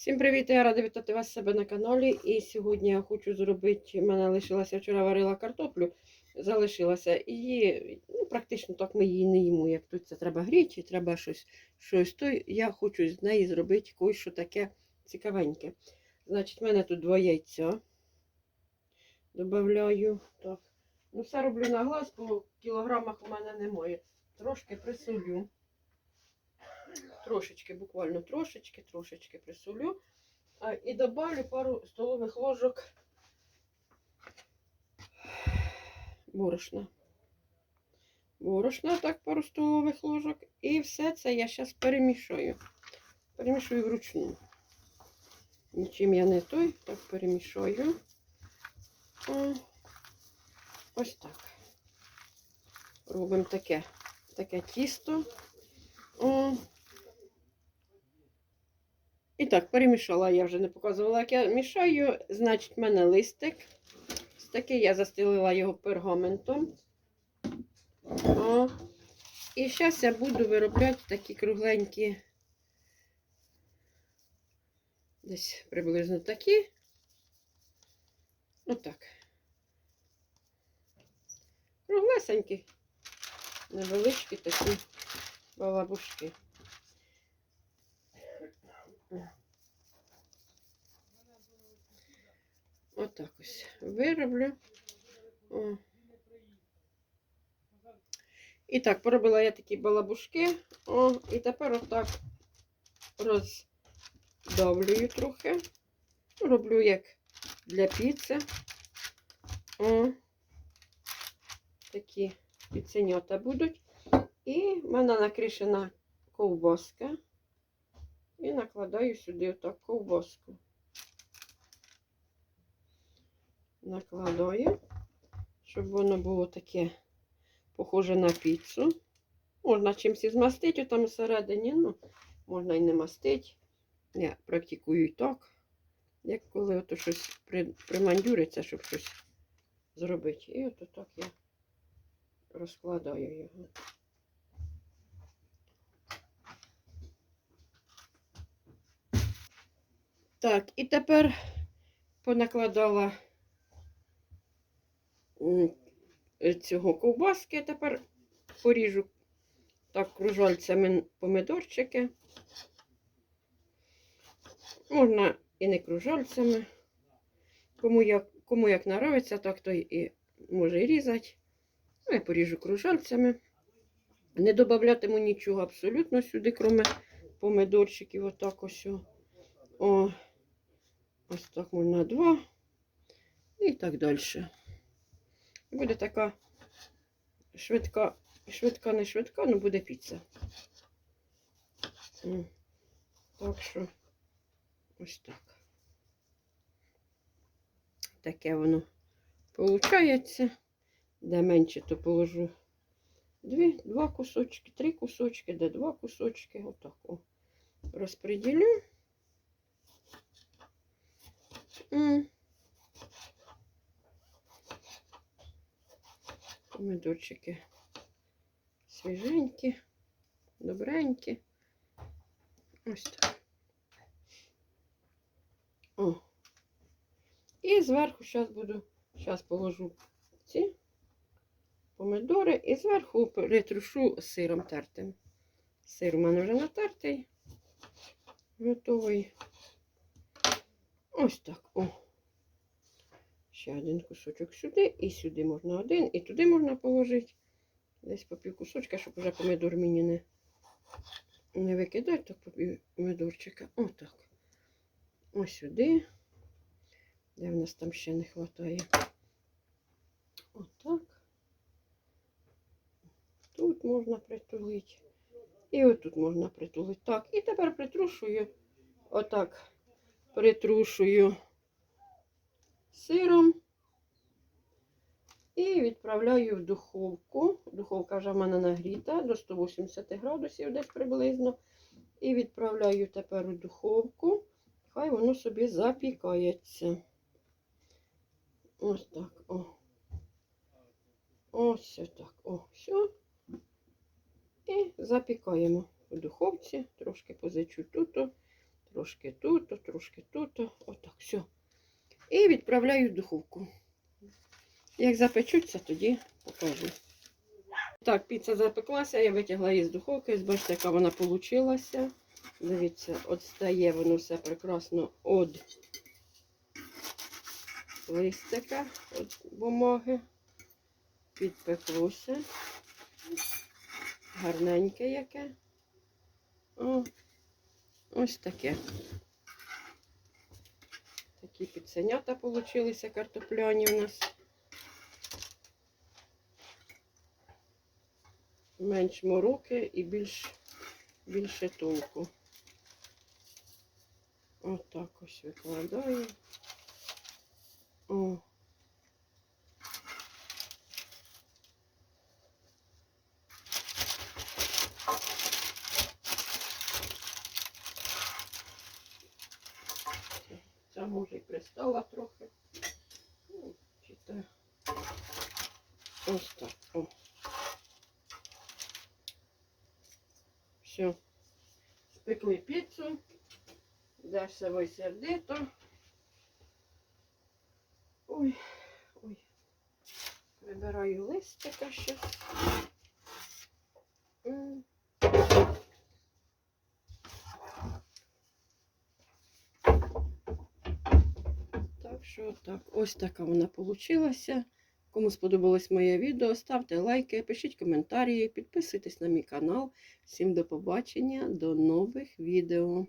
Всім привіт! Я рада вітати вас себе на каналі. І сьогодні я хочу зробити. в мене лишилася вчора варила картоплю, залишилася. І ну, практично так ми її не їмо. Як тут це треба гріти, треба щось щось. То я хочу з неї зробити кое-що таке цікавеньке. Значить, в мене тут два яйця. Добавляю. Так. Ну, все роблю на глаз, бо кілограмах у мене немає. Трошки присолю. Трошечки, буквально трошечки, трошечки присолю. І добавлю пару столових ложок борошна. Борошна, так, пару столових ложок. І все це я зараз перемішаю. Перемішую вручну. Нічим я не той, так перемішаю. Ось так. Робимо таке, таке тісто. І так, перемішала, я вже не показувала, як я мішаю. Значить, в мене листик. Ось такий я застелила його пергаментом. О. І зараз я буду виробляти такі кругленькі, десь приблизно такі. Отак. Круглесенькі, невеличкі такі балабушки. Отак ось вироблю. О. І так, поробила я такі балабушки. О, і тепер отак роздавлюю трохи. Роблю як для піци. О, такі піценята будуть. І в мене накришена ковбаска. І накладаю сюди отак ковбаску. Накладаю, щоб воно було таке похоже на піцу. Можна чимось змастити там всередині, ну, можна і не мастити. Я практикую і так, як коли ото щось примандюриться, щоб щось зробити. І ото так я розкладаю його. Так, і тепер понакладала цього ковбаски. Тепер поріжу так кружальцями помидорчики. Можна і не кружальцями. Кому як, кому як нравиться, так той і може і різати. Ну, я поріжу кружальцями. Не додатиму нічого абсолютно сюди, крім помидорчиків. Отак ось. О. Ось так можна два. І так далі. Буде така швидка, швидка, не швидка, але буде піца. Так що ось так. Таке воно получається. Де менше, то положу дві, два кусочки, три кусочки, де два кусочки. Отак о. Помидорчики свіженькі, добренькі. Ось так. О. І зверху зараз буду, зараз положу ці помидори і зверху притрушу сиром тертим. Сир у мене вже натертий, готовий. Ось так. О. Ще один кусочок сюди, і сюди можна один, і туди можна положити. Десь по пів кусочка, щоб вже помидор мені не, не викидати, так по пів помидорчика. Отак. Ось сюди. Де в нас там ще не вистачає. Отак. Тут можна притулити. І отут можна притулити. Так, і тепер притрушую. Отак притрушую сиром і відправляю в духовку. Духовка вже в мене нагріта до 180 градусів десь приблизно. І відправляю тепер у духовку. Хай воно собі запікається. Ось так. О. Ось так. О, все. І запікаємо у духовці. Трошки позичу тут. Трошки тут, трошки тут. Отак, все. І відправляю в духовку. Як запечуться, тоді покажу. Так, піца запеклася, я витягла її з духовки. Бачите, яка вона получилася. Дивіться, от стає воно все прекрасно від листика, від бумаги. Підпеклося. Гарненьке яке. О, ось таке. Такі піценята получилися картопляні у нас. Менш мороки і більш, більше толку. Отак ось викладаю. О. Ця може і пристала трохи. Ну, чи. Ось так. О. Все. Спекли піцу. Дешево сердито. Ой, ой. Вибираю листика щось. М. Так що так, ось така вона получилася. Кому сподобалось моє відео, ставте лайки, пишіть коментарі, підписуйтесь на мій канал. Всім до побачення, до нових відео.